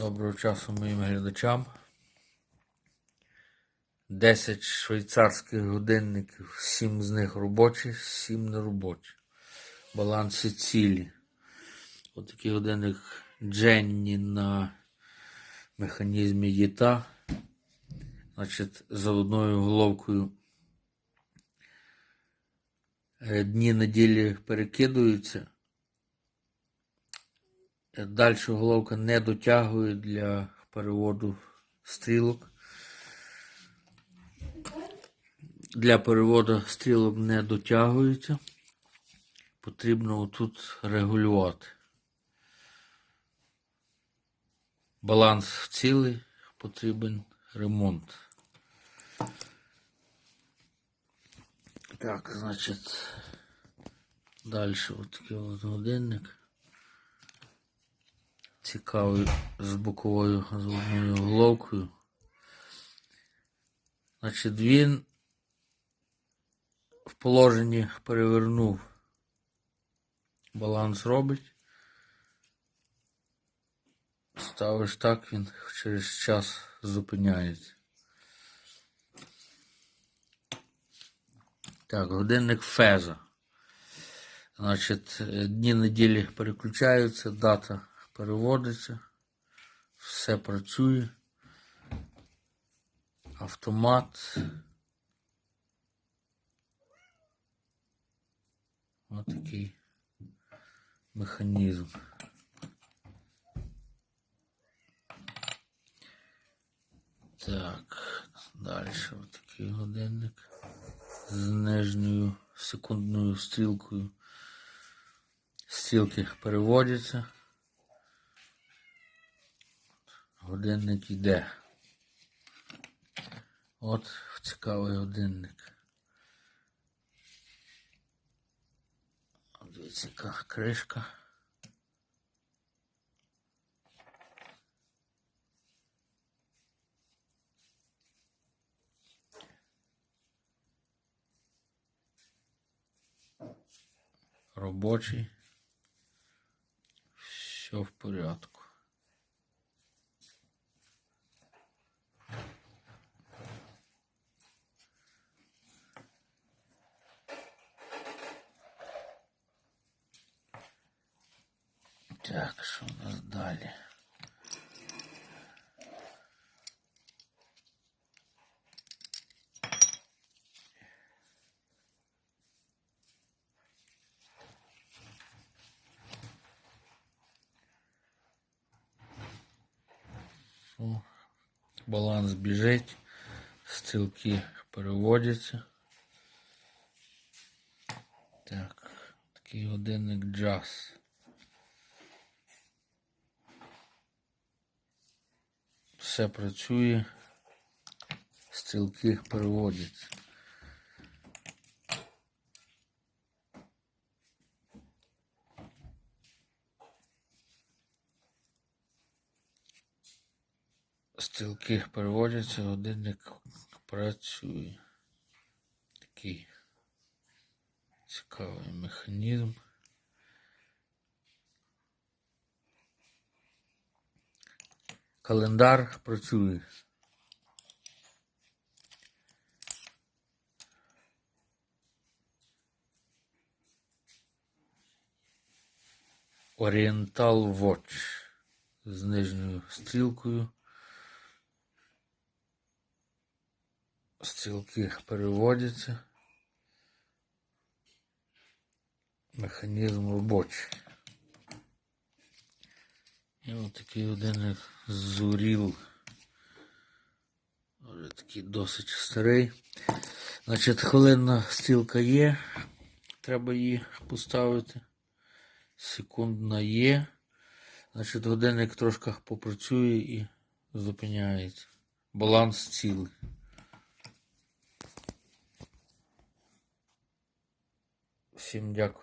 Доброго часу моїм глядачам. 10 швейцарських годинників, 7 з них робочі, 7 не робочі. Баланси цілі. Отакий годинник Дженні на механізмі ЄТА. Значить, за одною головкою дні неділі перекидуються. Далі головка не дотягує для переводу стрілок. Для переводу стрілок не дотягується. Потрібно отут регулювати. Баланс цілий, потрібен ремонт. Так, значить, далі отакий от годинник цікавий з боковою зворотною головкою. Значить, він в положенні перевернув. Баланс робить. Ставиш так, він через час зупиняється. Так, годинник Феза. Значить, дні неділі переключаються, дата переводиться, все працює. Автомат. Ось такий механізм. Так, далі такий годинник з нижньою секундною стрілкою. Стрілки переводяться. Годинник йде. От цікавий годинник. Дивіться, яка кришка. Робочий. Все в порядку. Так, що у нас далі? Баланс біжить, стрілки переводяться. Так, такий годинник джаз. Все працює, стрілки переводяться. Стрілки переводяться, годинник працює. Такий цікавий механізм. Календар працює. Oriental Watch з нижньою стрілкою. Стрілки переводяться. Механізм робочий. І ось такий годинник Зуріл. Вже такий досить старий. Значить, хвилинна стрілка є. Треба її поставити. Секундна є. Значить, годинник трошки попрацює і зупиняється. Баланс цілий. Всім дякую.